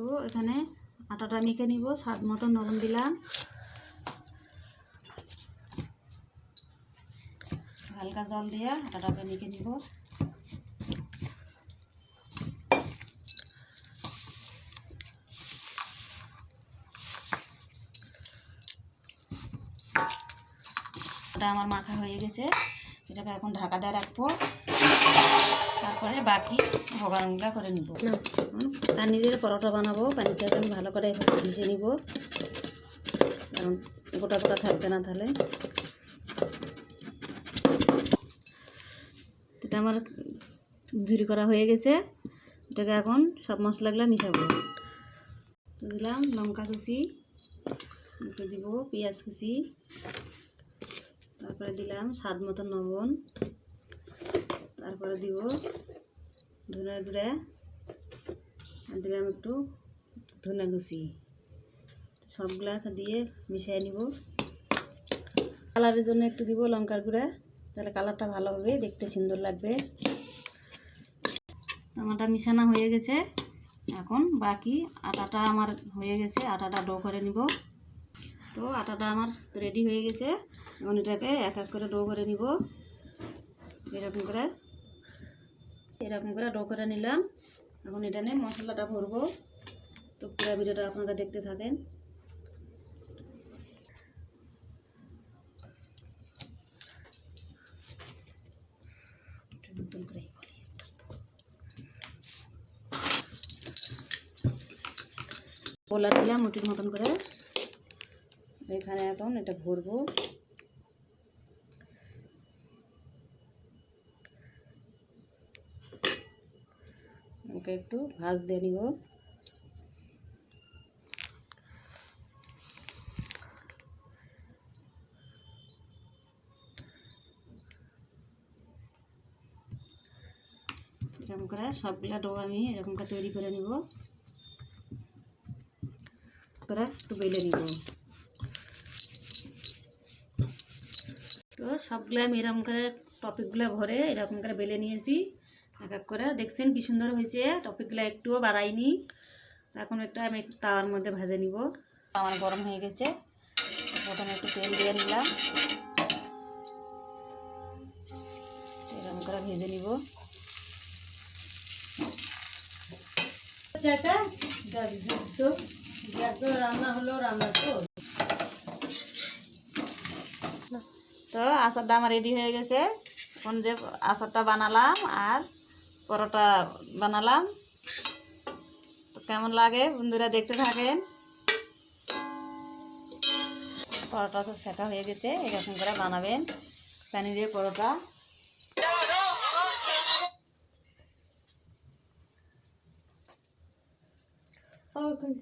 তো এখানে আটাটা মেখে নিব, স্বাদ মতো লবণ দিলাম। হালকা জল দিয়ে আটাটাকে মেখে নিব। ওটা আমার মাখা হয়ে গেছে। এটাকে এখন ঢাকা দিয়ে রাখব। তারপরে বাকি ভোগানগুলা করে নিব। পানি দিয়ে পরোটা বানাবো, পানিটাকে আমি ভালো করে ভিজে নিব। কারণ গোটা গোটা থাকবে না তাহলে। এটা আমার ঝুরি করা হয়ে গেছে। এটাকে এখন সব মশলাগুলো মিশাবো। দিলাম লঙ্কা কুচি দিব, পেঁয়াজ কুচি। তারপরে দিলাম স্বাদ মতো লবণ। তারপরে দিব ধনের গুঁড়া। দিলাম একটু ধনে কুচি সবগুলা দিয়ে মিশিয়ে নিব। কালারের জন্য একটু দিব লঙ্কার গুঁড়া। তাহলে কালারটা ভালো হবে, দেখতে সুন্দর লাগবে। আমারটা মিশানো হয়ে গেছে। এখন বাকি আটাটা আমার হয়ে গেছে। আটাটা ডো করে নিব। তো আটাটা আমার রেডি হয়ে গেছে। এখন এটাকে এক এক করে ডো করে নিব। এরকম করে। এরকম করে ডো করে নিলাম। এখন এটা নিয়ে মশলাটা ভরবো। তো পুরো ভিডিওটা আপনারা দেখতে থাকেন। করে পোলা দিলাম মুটির মতন করে। এখানে এখন এটা ভরবো। ওকে একটু ভাজ দিয়ে নিব। এরকম করে সবগুলা ডো আমি এরকম করে তৈরি করে নিব। করে একটু বেলে নিব। তো সবগুলো আমি এরকম করে টপিকগুলো ভরে এরকম করে বেলে নিয়েছি। এক এক করে। দেখছেন কি সুন্দর হয়েছে? টপিকগুলো একটুও বাড়াইনি। এখন একটা আমি একটু তাওয়ার মধ্যে ভেজে নিব। আমার গরম হয়ে গেছে। প্রথমে একটু তেল দিয়ে নিলাম। এরকম করে ভেজে নিব। রান্না হলো রান্না তো তো আচারটা আমার রেডি হয়ে গেছে। এখন যে আচারটা বানালাম আর পরোটা বানালাম। তো কেমন লাগে বন্ধুরা দেখতে থাকেন? পরোটা তো শেখা হয়ে গেছে, এরকম করে বানাবেন। পানি দিয়ে পরোটা ওখানে